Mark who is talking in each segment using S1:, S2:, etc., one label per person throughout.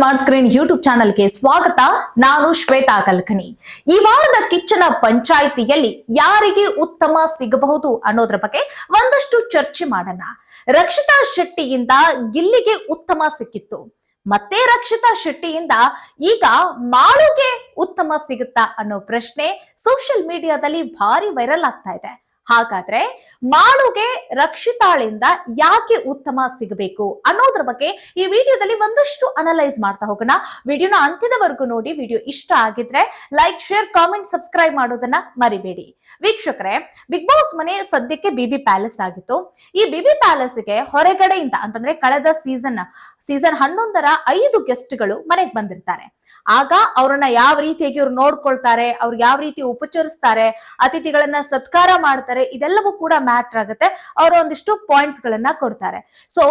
S1: Smart screen YouTube ಚಾನೆಲ್ಗೆ ಸ್ವಾಗತ. ನಾನು ಶ್ವೇತಾ ಕಲ್ಕಣಿ. ಈ ವಾರದ ಕಿಚ್ಚನ ಪಂಚಾಯಿತಿಯಲ್ಲಿ ಯಾರಿಗೆ ಉತ್ತಮ ಸಿಗಬಹುದು ಅನ್ನೋದ್ರ ಬಗ್ಗೆ ಒಂದಷ್ಟು ಚರ್ಚೆ ಮಾಡೋಣ. ರಕ್ಷಿತಾ ಶೆಟ್ಟಿಯಿಂದ ಗಿಲ್ಲಿಗೆ ಉತ್ತಮ ಸಿಕ್ಕಿತ್ತು. ಮತ್ತೆ ರಕ್ಷಿತಾ ಶೆಟ್ಟಿಯಿಂದ ಈಗ ಮಾಳುಗೆ ಉತ್ತಮ ಸಿಗುತ್ತಾ ಅನ್ನೋ ಪ್ರಶ್ನೆ ಸೋಷಿಯಲ್ ಮೀಡಿಯಾದಲ್ಲಿ ಭಾರಿ ವೈರಲ್ ಆಗ್ತಾ ಇದೆ. ಹಾಗಾದ್ರೆ ಮಾಳುಗೆ ರಕ್ಷಿತಾಳಿಂದ ಯಾಕೆ ಉತ್ತಮ ಸಿಗಬೇಕು ಅನ್ನೋದ್ರ ಬಗ್ಗೆ ಈ ವಿಡಿಯೋದಲ್ಲಿ ಒಂದಷ್ಟು ಅನಲೈಸ್ ಮಾಡ್ತಾ ಹೋಗೋಣ. ವಿಡಿಯೋನ ಅಂತ್ಯದವರೆಗೂ ನೋಡಿ, ವಿಡಿಯೋ ಇಷ್ಟ ಆಗಿದ್ರೆ ಲೈಕ್ ಶೇರ್ ಕಾಮೆಂಟ್ ಸಬ್ಸ್ಕ್ರೈಬ್ ಮಾಡೋದನ್ನ ಮರಿಬೇಡಿ. ವೀಕ್ಷಕರೇ ಬಿಗ್ ಬಾಸ್ ಮನೆ ಸದ್ಯಕ್ಕೆ ಬಿಬಿ ಪ್ಯಾಲೇಸ್ ಆಗಿತ್ತು. ಈ ಬಿಬಿ ಪ್ಯಾಲೇಸ್ಗೆ ಹೊರಗಡೆಯಿಂದ, ಅಂತಂದ್ರೆ ಕಳೆದ ಸೀಸನ್ ಸೀಸನ್ ಹನ್ನೊಂದರ ಐದು ಗೆಸ್ಟ್ಗಳು ಮನೆಗೆ ಬಂದಿರ್ತಾರೆ. ಆಗ ಅವ್ರನ್ನ ಯಾವ ರೀತಿಯಾಗಿ ಅವ್ರು ನೋಡ್ಕೊಳ್ತಾರೆ, ಅವ್ರು ಯಾವ ರೀತಿ ಉಪಚರಿಸ್ತಾರೆ, ಅತಿಥಿಗಳನ್ನ ಸತ್ಕಾರ ಮಾಡ್ತಾರೆ, ಇದೆಲ್ಲವೂ ಕೂಡ ಮ್ಯಾಟರ್ ಆಗುತ್ತೆ. ಅವರು ಒಂದಿಷ್ಟು ಪಾಯಿಂಟ್ಸ್ ಗಳನ್ನ ಕೊಡ್ತಾರೆ. ಸೊ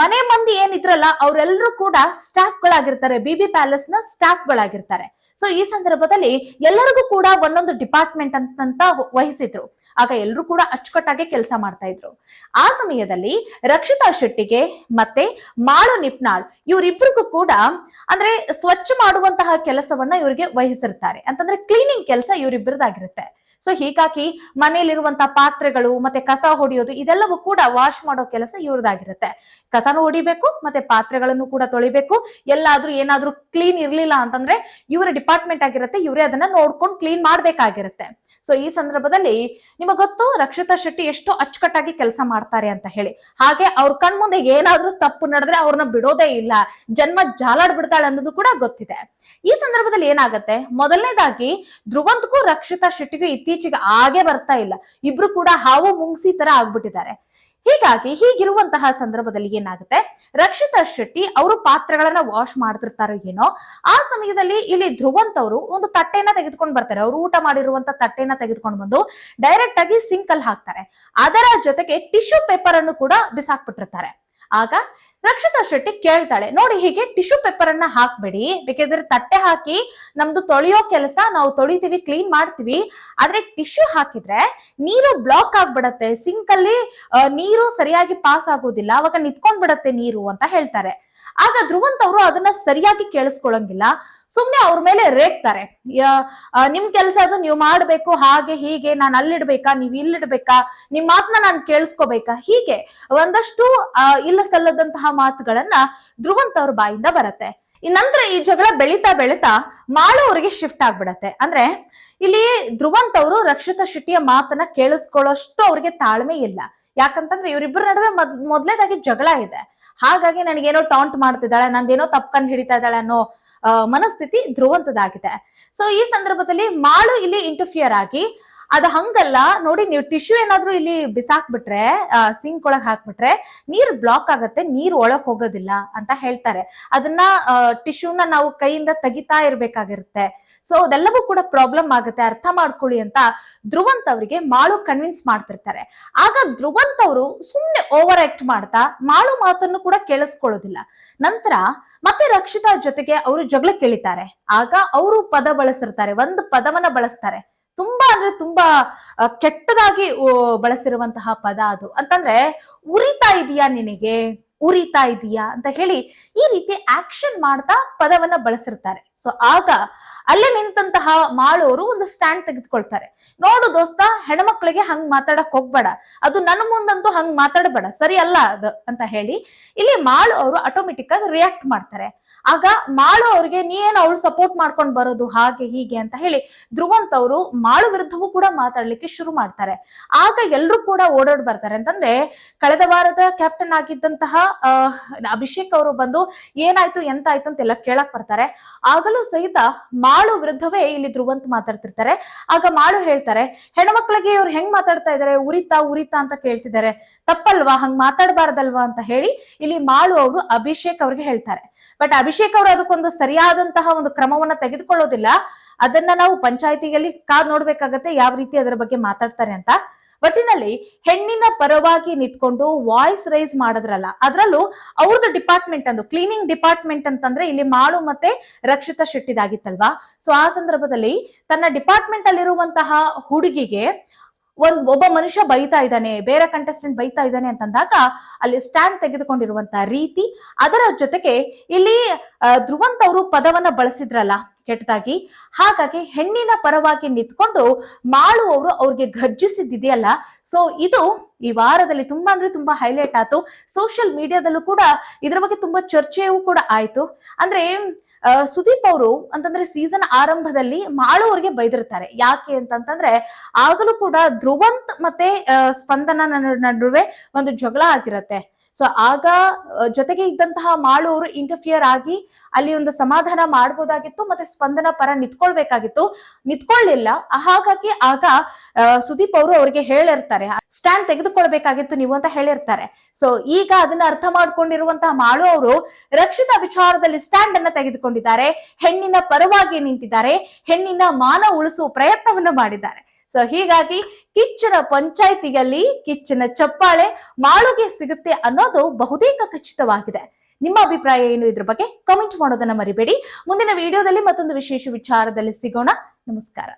S1: ಮನೆ ಮಂದಿ ಏನಿದ್ರಲ್ಲ ಅವರೆಲ್ಲರೂ ಕೂಡ ಸ್ಟಾಫ್ ಗಳಾಗಿರ್ತಾರೆ ಬಿ ಬಿ ಪ್ಯಾಲೇಸ್ನ ಸ್ಟಾಫ್ ಗಳಾಗಿರ್ತಾರೆ. ಸೊ ಈ ಸಂದರ್ಭದಲ್ಲಿ ಎಲ್ಲರಿಗೂ ಕೂಡ ಒಂದೊಂದು ಡಿಪಾರ್ಟ್ಮೆಂಟ್ ಅಂತಂತ ವಹಿಸಿದ್ರು. ಆಗ ಎಲ್ಲರೂ ಕೂಡ ಅಚ್ಚುಕಟ್ಟಾಗಿ ಕೆಲಸ ಮಾಡ್ತಾ ಇದ್ರು. ಆ ಸಮಯದಲ್ಲಿ ರಕ್ಷಿತಾ ಶೆಟ್ಟಿಗೆ ಮತ್ತೆ ಮಾಳು ನಿಪ್ನಾಳ್ ಇವರಿಬ್ಬರಿಗೂ ಕೂಡ ಅಂದ್ರೆ ಸ್ವಚ್ಛ ಮಾಡುವಂತಹ ಕೆಲಸವನ್ನ ಇವರಿಗೆ ವಹಿಸಿರ್ತಾರೆ. ಅಂತಂದ್ರೆ ಕ್ಲೀನಿಂಗ್ ಕೆಲಸ ಇವರಿಬ್ಬರದಾಗಿರುತ್ತೆ ಸೊ ಹೀಗಾಗಿ ಮನೆಯಲ್ಲಿರುವಂತಹ ಪಾತ್ರೆಗಳು, ಮತ್ತೆ ಕಸ ಹೊಡೆಯೋದು, ಇದೆಲ್ಲವೂ ಕೂಡ ವಾಶ್ ಮಾಡೋ ಕೆಲಸ ಇವ್ರದಾಗಿರುತ್ತೆ ಕಸನೂ ಹೊಡಿಬೇಕು, ಮತ್ತೆ ಪಾತ್ರೆಗಳನ್ನು ಕೂಡ ತೊಳಿಬೇಕು. ಎಲ್ಲಾದ್ರೂ ಏನಾದ್ರೂ ಕ್ಲೀನ್ ಇರ್ಲಿಲ್ಲ ಅಂತಂದ್ರೆ ಇವರ ಡಿಪಾರ್ಟ್ಮೆಂಟ್ ಆಗಿರುತ್ತೆ, ಇವರೇ ಅದನ್ನ ನೋಡ್ಕೊಂಡು ಕ್ಲೀನ್ ಮಾಡ್ಬೇಕಾಗಿರುತ್ತೆ. ಸೊ ಈ ಸಂದರ್ಭದಲ್ಲಿ ನಿಮಗೆ ಗೊತ್ತು, ರಕ್ಷಿತಾ ಶೆಟ್ಟಿ ಎಷ್ಟು ಅಚ್ಚುಕಟ್ಟಾಗಿ ಕೆಲಸ ಮಾಡ್ತಾರೆ ಅಂತ ಹೇಳಿ. ಹಾಗೆ ಅವ್ರ ಕಣ್ಮುಂದೆ ಏನಾದ್ರೂ ತಪ್ಪು ನಡೆದ್ರೆ ಅವ್ರನ್ನ ಬಿಡೋದೇ ಇಲ್ಲ. ಜನ್ಮ ಜಾಲಾಡ್ ಬಿಡ್ತಾಳೆ ಅನ್ನೋದು ಕೂಡ ಗೊತ್ತಿದೆ. ಈ ಸಂದರ್ಭದಲ್ಲಿ ಏನಾಗುತ್ತೆ? ಮೊದಲನೇದಾಗಿ ಧ್ರುವಂತ್ಗೂ ರಕ್ಷಿತಾ ಶೆಟ್ಟಿಗೂ ಇತ್ತೀಚೆಗೆ ಆಗೇ ಬರ್ತಾ ಇಲ್ಲ. ಇಬ್ರು ಕೂಡ ಹಾವು ಮುಂಗ್ಸಿ ತರ ಆಗ್ಬಿಟ್ಟಿದ್ದಾರೆ. ಹೀಗಾಗಿ ಹೀಗಿರುವಂತಹ ಸಂದರ್ಭದಲ್ಲಿ ಏನಾಗುತ್ತೆ? ರಕ್ಷಿತಾ ಶೆಟ್ಟಿ ಅವರು ಪಾತ್ರಗಳನ್ನ ವಾಶ್ ಮಾಡ್ತಿರ್ತಾರೋ ಏನೋ, ಆ ಸಮಯದಲ್ಲಿ ಇಲ್ಲಿ ಧ್ರುವಂತ್ ಅವರು ಒಂದು ತಟ್ಟೆನ ತೆಗೆದುಕೊಂಡು ಬರ್ತಾರೆ. ಅವರು ಊಟ ಮಾಡಿರುವಂತ ತಟ್ಟೆನ ತೆಗೆದುಕೊಂಡು ಬಂದು ಡೈರೆಕ್ಟ್ ಆಗಿ ಸಿಂಕ್ ಅಲ್ಲಿ ಹಾಕ್ತಾರೆ. ಅದರ ಜೊತೆಗೆ ಟಿಶ್ಯೂ ಪೇಪರ್ ಅನ್ನು ಕೂಡ ಬಿಸಾಕ್ಬಿಟ್ಟಿರ್ತಾರೆ. ಆಗ ರಕ್ಷಿತಾ ಶೆಟ್ಟಿ ಕೇಳ್ತಾಳೆ, ನೋಡಿ ಹೀಗೆ ಟಿಶ್ಯೂ ಪೇಪರ್ ಅನ್ನ ಹಾಕ್ಬೇಡಿ, ಬೇಕಾದ್ರೆ ತಟ್ಟೆ ಹಾಕಿ ನಮ್ದು ತೊಳೆಯೋ ಕೆಲಸ ನಾವು ತೊಳಿತೀವಿ, ಕ್ಲೀನ್ ಮಾಡ್ತೀವಿ. ಆದ್ರೆ ಟಿಶ್ಯೂ ಹಾಕಿದ್ರೆ ನೀರು ಬ್ಲಾಕ್ ಆಗ್ಬಿಡತ್ತೆ ಸಿಂಕ್ ಅಲ್ಲಿ ನೀರು ಸರಿಯಾಗಿ ಪಾಸ್ ಆಗೋದಿಲ್ಲ, ಅವಾಗ ನಿತ್ಕೊಂಡ್ಬಿಡತ್ತೆ ನೀರು, ಅಂತ ಹೇಳ್ತಾರೆ. ಆಗ ಧ್ರುವಂತ್ ಅವರು ಅದನ್ನ ಸರಿಯಾಗಿ ಕೇಳಿಸ್ಕೊಳಂಗಿಲ್ಲ. ಸುಮ್ನೆ ಅವ್ರ ಮೇಲೆ ರೇಗ್ತಾರೆ. ನಿಮ್ ಕೆಲಸ ಅದು, ನೀವು ಮಾಡ್ಬೇಕು, ಹಾಗೆ, ಹೀಗೆ, ನಾನು ಅಲ್ಲಿಡ್ಬೇಕಾ, ನೀವ್ ಇಲ್ಲಿಡ್ಬೇಕಾ, ನಿಮ್ ಮಾತನ್ನ ನಾನು ಕೇಳಿಸ್ಕೋಬೇಕಾ? ಹೀಗೆ ಒಂದಷ್ಟು ಇಲ್ಲ ಸಲ್ಲದಂತಹ ಮಾತುಗಳನ್ನ ಧ್ರುವಂತ್ ಅವ್ರ ಬಾಯಿಂದ ಬರತ್ತೆ. ನಂತರ ಈ ಜಗಳ ಬೆಳೀತಾ ಬೆಳೀತಾ ಮಾಳು ಅವರಿಗೆ ಶಿಫ್ಟ್ ಆಗ್ಬಿಡತ್ತೆ. ಅಂದ್ರೆ ಇಲ್ಲಿ ಧ್ರುವಂತ್ ಅವರು ರಕ್ಷಿತಾ ಶೆಟ್ಟಿಯ ಮಾತನ್ನ ಕೇಳಿಸ್ಕೊಳ್ಳೋಷ್ಟು ಅವ್ರಿಗೆ ತಾಳ್ಮೆ ಇಲ್ಲ. ಯಾಕಂತಂದ್ರೆ ಇವರಿಬ್ಬರ ನಡುವೆ ಮೊದ್, ಮೊದ್ಲೇದಾಗಿ ಜಗಳ ಇದೆ. ಹಾಗಾಗಿ ನನಗೇನೋ ಟಾಂಟ್ ಮಾಡ್ತಿದ್ದಾಳೆ, ನಂದೇನೋ ಕಂಡು ಹಿಡಿತಾ ಇದ್ದಾಳೆ ಅನ್ನೋ ಮನಸ್ಥಿತಿ ಧ್ರುವಂತದಾಗಿದೆ ಸೊ ಈ ಸಂದರ್ಭದಲ್ಲಿ ಮಾಳು ಇಲ್ಲಿ ಇಂಟರ್ಫಿಯರ್ ಆಗಿ ಅದು ಹಂಗಲ್ಲ, ನೋಡಿ ನೀವು ಟಿಶ್ಯೂ ಏನಾದ್ರೂ ಇಲ್ಲಿ ಬಿಸಾಕ್ಬಿಟ್ರೆ ಸಿಂಕ್ ಒಳಗ್ ಹಾಕ್ಬಿಟ್ರೆ ನೀರ್ ಬ್ಲಾಕ್ ಆಗತ್ತೆ, ನೀರ್ ಒಳಗ್ ಹೋಗೋದಿಲ್ಲ ಅಂತ ಹೇಳ್ತಾರೆ. ಅದನ್ನ ಟಿಶ್ಯೂನ ನಾವು ಕೈಯಿಂದ ತೆಗಿತಾ ಇರ್ಬೇಕಾಗಿರುತ್ತೆ. ಸೊ ಅದೆಲ್ಲವೂ ಕೂಡ ಪ್ರಾಬ್ಲಮ್ ಆಗುತ್ತೆ, ಅರ್ಥ ಮಾಡ್ಕೊಳ್ಳಿ ಅಂತ ಧ್ರುವಂತ್ ಅವರಿಗೆ ಮಾಳು ಕನ್ವಿನ್ಸ್ ಮಾಡ್ತಿರ್ತಾರೆ. ಆಗ ಧ್ರುವಂತ್ ಅವರು ಸುಮ್ನೆ ಓವರ್ ಆಕ್ಟ್ ಮಾಡ್ತಾ ಮಾಳು ಮಾತನ್ನು ಕೂಡ ಕೇಳಿಸ್ಕೊಳ್ಳೋದಿಲ್ಲ. ನಂತರ ಮತ್ತೆ ರಕ್ಷಿತಾ ಜೊತೆಗೆ ಅವರು ಜಗಳ ಕೇಳಿತಾರೆ. ಆಗ ಅವರು ಪದ ಬಳಸಿರ್ತಾರೆ, ಒಂದು ಪದವನ್ನ ಬಳಸ್ತಾರೆ. ತುಂಬಾ ಅಂದ್ರೆ ತುಂಬಾ ಕೆಟ್ಟದಾಗಿ ಬಳಸಿರುವಂತಹ ಪದ ಅದು. ಅಂತಂದ್ರೆ ಉರಿತಾ ಇದೆಯಾ ನಿನಗೆ? ಉರಿತಾ ಇದೆಯಾ ಅಂತ ಹೇಳಿ ಈ ರೀತಿ ಆಕ್ಷನ್ ಮಾಡ್ತಾ ಪದವನ್ನ ಬಳಸಿರ್ತಾರೆ. ಸೊ ಆಗ ಅಲ್ಲೇ ನಿಂತಹ ಮಾಳೋರು ಒಂದು ಸ್ಟ್ಯಾಂಡ್ ತೆಗೆದುಕೊಳ್ತಾರೆ. ನೋಡು ದೋಸ್ತ, ಹೆಣ್ಮಕ್ಳಿಗೆ ಹಂಗ್ ಮಾತಾಡಕ್ ಹೋಗ್ಬೇಡ. ಅದು ನನ್ನ ಮುಂದಂತೂ ಹಂಗ್ ಮಾತಾಡಬೇಡ. ಸರಿ ಅಲ್ಲ ಅದು ಅಂತ ಹೇಳಿ ಇಲ್ಲಿ ಮಾಳು ಅವರು ಆಟೋಮೆಟಿಕ್ ಆಗಿ ರಿಯಾಕ್ಟ್ ಮಾಡ್ತಾರೆ. ಆಗ ಮಾಳು ಅವ್ರಿಗೆ ನೀ ಏನ್ ಅವಳು ಸಪೋರ್ಟ್ ಮಾಡ್ಕೊಂಡ್ ಬರೋದು ಹಾಗೆ ಹೀಗೆ ಅಂತ ಹೇಳಿ ಧ್ರುವಂತ್ ಅವರು ಮಾಳು ವಿರುದ್ಧವೂ ಕೂಡ ಮಾತಾಡ್ಲಿಕ್ಕೆ ಶುರು ಮಾಡ್ತಾರೆ. ಆಗ ಎಲ್ರು ಕೂಡ ಓಡಾಡ್ ಬರ್ತಾರೆ. ಅಂತಂದ್ರೆ, ಕಳೆದ ವಾರದ ಕ್ಯಾಪ್ಟನ್ ಆಗಿದ್ದಂತಹ ಅಭಿಷೇಕ್ ಅವರು ಬಂದು ಏನಾಯ್ತು, ಎಂತಾಯ್ತು ಅಂತೆಲ್ಲ ಕೇಳಕ್ ಬರ್ತಾರೆ. ಆಗಲೂ ಸಹಿತ ಮಾಳು ವಿರುದ್ಧವೇ ಇಲ್ಲಿ ಧ್ರುವಂತ್ ಮಾತಾಡ್ತಿರ್ತಾರೆ. ಆಗ ಮಾಳು ಹೇಳ್ತಾರೆ, ಹೆಣ್ಮಕ್ಳಿಗೆ ಇವ್ರು ಹೆಂಗ್ ಮಾತಾಡ್ತಾ ಇದಾರೆ? ಉರಿತಾ ಉರಿತಾ ಅಂತ ಕೇಳ್ತಿದ್ದಾರೆ. ತಪ್ಪಲ್ವಾ? ಹಂಗ್ ಮಾತಾಡಬಾರ್ದಲ್ವಾ? ಅಂತ ಹೇಳಿ ಇಲ್ಲಿ ಮಾಳು ಅವರು ಅಭಿಷೇಕ್ ಅವ್ರಿಗೆ ಹೇಳ್ತಾರೆ. ಬಟ್ ಅಭಿಷೇಕ್ ಅವರು ಅದಕ್ಕೊಂದು ಸರಿಯಾದಂತಹ ಒಂದು ಕ್ರಮವನ್ನ ತೆಗೆದುಕೊಳ್ಳೋದಿಲ್ಲ. ಅದನ್ನ ನಾವು ಪಂಚಾಯತಿಯಲ್ಲಿ ಕಾದ್ ನೋಡ್ಬೇಕಾಗತ್ತೆ, ಯಾವ ರೀತಿ ಅದರ ಬಗ್ಗೆ ಮಾತಾಡ್ತಾರೆ ಅಂತ. ಒಟ್ಟಿನಲ್ಲಿ ಹೆಣ್ಣಿನ ಪರವಾಗಿ ನಿಂತ್ಕೊಂಡು ವಾಯ್ಸ್ ರೈಸ್ ಮಾಡಿದ್ರಲ್ಲ, ಅದರಲ್ಲೂ ಅವ್ರದ್ದು ಡಿಪಾರ್ಟ್ಮೆಂಟ್ ಅಂದು ಕ್ಲೀನಿಂಗ್ ಡಿಪಾರ್ಟ್ಮೆಂಟ್ ಅಂತಂದ್ರೆ ಇಲ್ಲಿ ಮಾಳು ಮತ್ತೆ ರಕ್ಷಿತಾ ಶೆಟ್ಟಿದಾಗಿತ್ತಲ್ವಾ? ಸೊ ಆ ಸಂದರ್ಭದಲ್ಲಿ ತನ್ನ ಡಿಪಾರ್ಟ್ಮೆಂಟ್ ಅಲ್ಲಿರುವಂತಹ ಹುಡುಗಿಗೆ ಒಂದ್ ಒಬ್ಬ ಮನುಷ್ಯ ಬೈತಾ ಇದ್ದಾನೆ, ಬೇರೆ ಕಂಟೆಸ್ಟೆಂಟ್ ಬೈತಾ ಇದ್ದಾನೆ ಅಂತಂದಾಗ ಅಲ್ಲಿ ಸ್ಟ್ಯಾಂಡ್ ತೆಗೆದುಕೊಂಡಿರುವಂತಹ ರೀತಿ ಅದರ ಜೊತೆಗೆ ಇಲ್ಲಿ ಧ್ರುವಂತ್ ಅವರು ಪದವನ್ನ ಬಳಸಿದ್ರಲ್ಲ ಕೆಟ್ಟದಾಗಿ. ಹಾಗಾಗಿ ಹೆಣ್ಣಿನ ಪರವಾಗಿ ನಿಂತ್ಕೊಂಡು ಅವರು ಅವ್ರಿಗೆ ಗರ್ಜಿಸಿದ್ದಿದೆಯಲ್ಲ. ಸೊ ಇದು ಈ ವಾರದಲ್ಲಿ ತುಂಬಾ ಅಂದ್ರೆ ತುಂಬಾ ಹೈಲೈಟ್ ಆಯ್ತು. ಸೋಷಿಯಲ್ ಮೀಡಿಯಾದಲ್ಲೂ ಕೂಡ ಇದರ ಬಗ್ಗೆ ತುಂಬಾ ಚರ್ಚೆಯೂ ಕೂಡ ಆಯ್ತು. ಅಂದ್ರೆ ಸುದೀಪ್ ಅವರು ಅಂತಂದ್ರೆ ಸೀಸನ್ ಆರಂಭದಲ್ಲಿ ಮಾಳು ಅವ್ರಿಗೆ ಬೈದಿರ್ತಾರೆ. ಯಾಕೆ ಅಂತಂತಂದ್ರೆ, ಆಗಲೂ ಕೂಡ ಧ್ರುವಂತ್ ಮತ್ತೆ ಸ್ಪಂದನ ನಡುವೆ ಒಂದು ಜಗಳ ಆಗಿರತ್ತೆ. ಸೊ ಆಗ ಜೊತೆಗೆ ಇದ್ದಂತಹ ಮಾಳು ಅವರು ಇಂಟರ್ಫಿಯರ್ ಆಗಿ ಅಲ್ಲಿ ಒಂದು ಸಮಾಧಾನ ಮಾಡಬಹುದಾಗಿತ್ತು ಮತ್ತೆ ಸ್ಪಂದನ ಪರ ನಿತ್ಕೊಳ್ಬೇಕಾಗಿತ್ತು. ನಿತ್ಕೊಳ್ಳಿಲ್ಲ ಹಾಗಾಗಿ ಆಗ ಸುದೀಪ್ ಅವರು ಅವರಿಗೆ ಹೇಳಿರ್ತಾರೆ ಸ್ಟ್ಯಾಂಡ್ ತೆಗೆದುಕೊಳ್ಬೇಕಾಗಿತ್ತು ನೀವು ಅಂತ ಹೇಳಿರ್ತಾರೆ. ಸೊ ಈಗ ಅದನ್ನ ಅರ್ಥ ಮಾಡ್ಕೊಂಡಿರುವಂತಹ ಮಾಳು ಅವರು ರಕ್ಷಿತ ವಿಚಾರದಲ್ಲಿ ಸ್ಟ್ಯಾಂಡ್ ಅನ್ನ ತೆಗೆದುಕೊಂಡಿದ್ದಾರೆ. ಹೆಣ್ಣಿನ ಪರವಾಗಿ ನಿಂತಿದ್ದಾರೆ. ಹೆಣ್ಣಿನ ಮಾನ ಉಳಿಸುವ ಪ್ರಯತ್ನವನ್ನ ಮಾಡಿದ್ದಾರೆ. ಸೊ ಹೀಗಾಗಿ ಕಿಚ್ಚನ ಪಂಚಾಯಿತಿಯಲ್ಲಿ ಕಿಚ್ಚನ ಚಪ್ಪಾಳೆ ಮಾಳುಗೆ ಸಿಗುತ್ತೆ ಅನ್ನೋದು ಬಹುತೇಕ ಖಚಿತವಾಗಿದೆ. ನಿಮ್ಮ ಅಭಿಪ್ರಾಯ ಏನು ಇದ್ರ ಬಗ್ಗೆ ಕಮೆಂಟ್ ಮಾಡೋದನ್ನ ಮರಿಬೇಡಿ. ಮುಂದಿನ ವಿಡಿಯೋದಲ್ಲಿ ಮತ್ತೊಂದು ವಿಶೇಷ ವಿಚಾರದಲ್ಲಿ ಸಿಗೋಣ. ನಮಸ್ಕಾರ.